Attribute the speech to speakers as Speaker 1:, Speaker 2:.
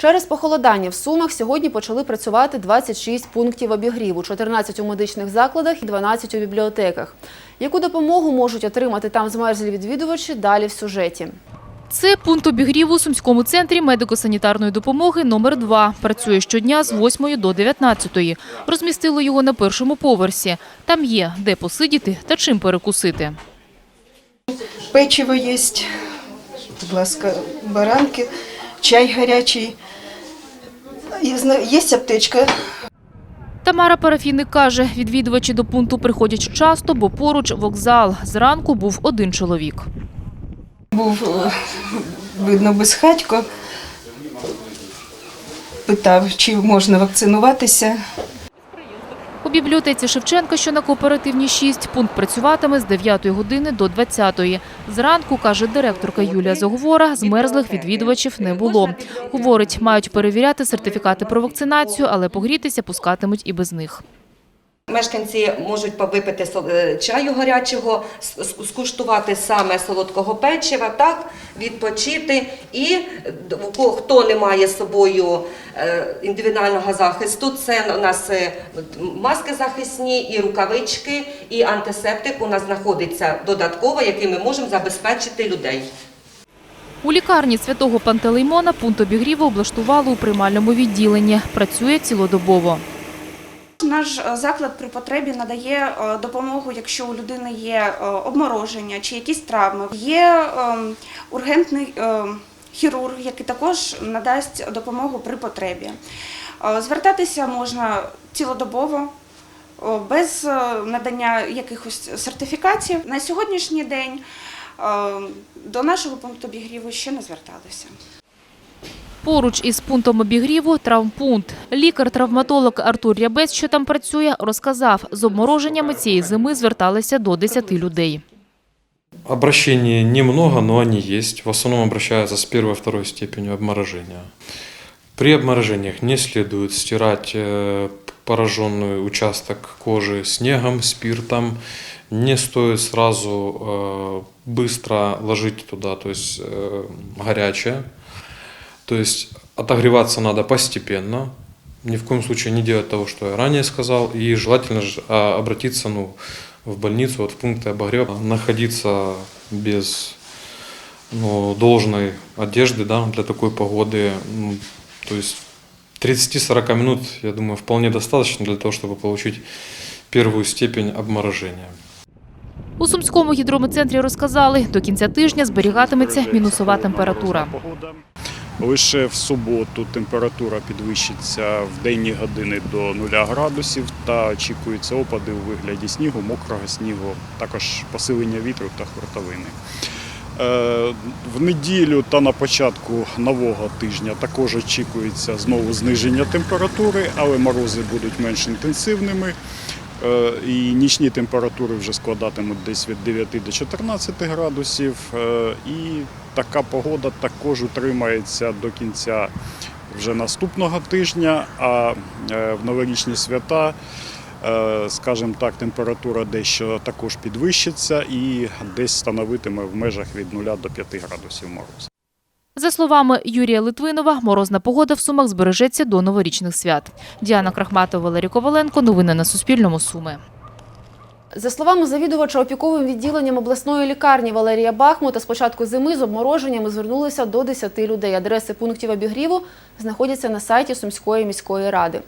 Speaker 1: Через похолодання в Сумах сьогодні почали працювати 26 пунктів обігріву, 14 у медичних закладах і 12 у бібліотеках. Яку допомогу можуть отримати там змерзлі відвідувачі далі в сюжеті.
Speaker 2: Це пункт обігріву у Сумському центрі медико-санітарної допомоги номер 2 Працює щодня з 8 до 19. Розмістили його на першому поверсі. Там є де посидіти та чим перекусити.
Speaker 3: Печиво є, будь ласка, баранки, чай гарячий. Є аптечка.
Speaker 2: Тамара Парафійник каже, відвідувачі до пункту приходять часто, бо поруч вокзал. Зранку був один чоловік.
Speaker 3: Був, е, видно, безхатько. Питав, чи можна вакцинуватися.
Speaker 2: У бібліотеці Шевченка, що на кооперативній 6, пункт працюватиме з 9 години до 20. Зранку, каже директорка Юлія Заговора, змерзлих відвідувачів не було. Говорить, мають перевіряти сертифікати про вакцинацію, але погрітися пускатимуть і без них.
Speaker 4: Мешканці можуть випити е, чаю гарячого, скуштувати саме солодкого печива, так, відпочити. І кого- хто не має з собою е, індивідуального захисту, це у нас е, маски захисні, і рукавички, і антисептик у нас знаходиться додатково, який ми можемо забезпечити людей.
Speaker 2: У лікарні святого Пантелеймона пункт обігріву облаштували у приймальному відділенні. Працює цілодобово.
Speaker 5: Наш е, заклад при потребі надає е, допомогу, якщо у людини є е, обмороження чи якісь травми. Є ем, ургентний е, хірург, який також надасть допомогу при потребі. Звертатися можна цілодобово. Без надання якихось сертифікатів на сьогоднішній день е, до нашого пункту обігріву ще не зверталися.
Speaker 2: Поруч із пунктом обігріву – травмпункт. Лікар-травматолог Артур Рябець, що там працює, розказав, з обмороженнями цієї зими зверталися до 10 людей.
Speaker 6: Обращений немного, но они есть. В основном обращаются с первой второй степенью обморожения. При обморожениях не следует стирать э, пораженный участок кожи снегом, спиртом. Не стоит сразу э, быстро ложить туда, то есть э, горячее. То есть отогреваться надо постепенно. Ни в коем случае не делать того, что я ранее сказал. И желательно же а, обратиться ну, в больницу, вот в пункты обогрева. Находиться без ну, должной одежды да, для такой погоды. ну, то есть 30-40 минут, я думаю, вполне достаточно для того, чтобы получить первую степень обморожения.
Speaker 2: У Сумському гідрометцентрі розказали, до кінця тижня зберігатиметься мінусова температура.
Speaker 7: Лише в суботу температура підвищиться в денні години до 0 градусів та очікуються опади у вигляді снігу, мокрого снігу, також посилення вітру та хуртовини. Е, В неділю та на початку нового тижня також очікується знову зниження температури, але морози будуть менш інтенсивними. Е, І нічні температури вже складатимуть десь від 9 до 14 градусів. Е, І така погода також утримається до кінця вже наступного тижня, а е, в новорічні свята, скажімо так, температура дещо також підвищиться і десь становитиме в межах від 0 до 5 градусів морозу.
Speaker 2: За словами Юрія Литвинова, морозна погода в Сумах збережеться до новорічних свят. Діана Крахматова, Валерій Коваленко. Новини на Суспільному. Суми.
Speaker 1: За словами завідувача опіковим відділенням обласної лікарні Валерія Бахмута, з початку зими з обмороженнями звернулися до 10 людей. Адреси пунктів обігріву знаходяться на сайті Сумської міської ради.